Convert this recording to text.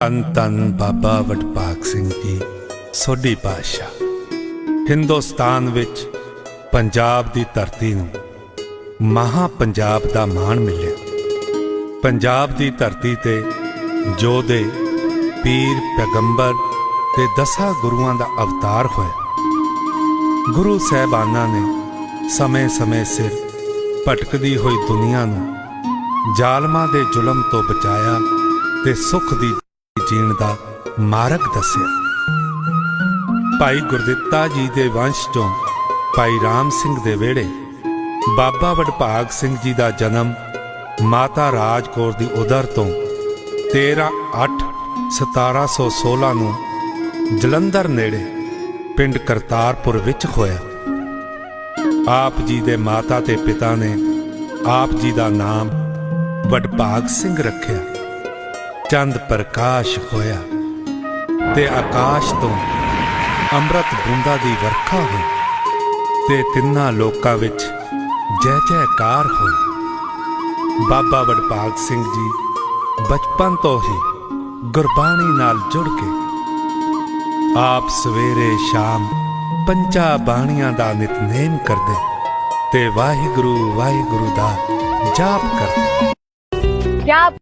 ਧੰਨ ਧੰਨ ਬਾਬਾ ਵਡਭਾਗ ਸਿੰਘ ਜੀ, ਸੋਢੀ ਪਾਤਸ਼ਾਹ। ਹਿੰਦੁਸਤਾਨ ਵਿੱਚ ਪੰਜਾਬ ਦੀ ਧਰਤੀ ਨੂੰ ਮਹਾ ਪੰਜਾਬ ਦਾ ਮਾਣ ਮਿਲਿਆ। ਪੰਜਾਬ ਦੀ ਧਰਤੀ ਤੇ ਜੋਧੇ ਪੀਰ ਪੈਗੰਬਰ ਤੇ ਦਸਾਂ ਗੁਰੂਆਂ ਦਾ ਅਵਤਾਰ ਹੋਇਆ। ਗੁਰੂ ਸਾਹਿਬਾਨਾਂ ਨੇ ਸਮੇਂ-ਸਮੇਂ ਸਿਰ ਭਟਕਦੀ ਹੋਈ ਦੁਨੀਆ ਨੂੰ ਜ਼ਾਲਮਾਂ ਦੇ ਜ਼ੁਲਮ ਤੋਂ ਬਚਾਇਆ ਤੇ ਸੁੱਖ ਦੀ ਜੀਣ ਦਾ ਮਾਰਗ ਦੱਸਿਆ। ਭਾਈ ਗੁਰਦਿੱਤਾ ਜੀ ਦੇ ਵੰਸ਼ ਚੋਂ ਭਾਈ ਰਾਮ ਸਿੰਘ ਦੇ ਵਿਹੜੇ, ਬਾਬਾ ਵਡਭਾਗ ਸਿੰਘ ਜੀ ਦਾ ਜਨਮ ਮਾਤਾ ਰਾਜ ਕੌਰ ਦੀ ਉਦਰ ਤੋਂ 13 8 1716 ਨੂੰ ਜਲੰਧਰ ਨੇੜੇ ਪਿੰਡ ਕਰਤਾਰਪੁਰ ਵਿੱਚ ਹੋਇਆ। ਆਪ ਜੀ ਦੇ ਮਾਤਾ ਤੇ ਪਿਤਾ ਨੇ ਆਪ ਜੀ ਦਾ ਨਾਮ ਵਡਭਾਗ ਸਿੰਘ ਰੱਖਿਆ। ਚੰਦ ਪ੍ਰਕਾਸ਼ ਹੋਇਆ ਤੇ ਆਕਾਸ਼ ਤੋਂ ਅੰਮ੍ਰਿਤ ਬੂੰਦਾਂ ਦੀ ਵਰਖਾ ਹੋਈ ਤੇ ਤਿੰਨਾਂ ਲੋਕਾਂ ਵਿੱਚ ਜੈ ਜੈਕਾਰ ਹੋਈ। ਬਾਬਾ ਵਡਭਾਗ ਸਿੰਘ ਜੀ ਬਚਪਨ ਤੋਂ ਹੀ ਗੁਰਬਾਣੀ ਨਾਲ ਜੁੜ ਕੇ ਆਪ ਸਵੇਰੇ ਸ਼ਾਮ ਪੰਜਾ ਬਾਣੀਆਂ ਦਾ ਨਿਤਨੇਮ ਕਰਦੇ ਤੇ ਵਾਹਿਗੁਰੂ ਵਾਹਿਗੁਰੂ ਦਾ ਜਾਪ ਕਰਦੇ। क्या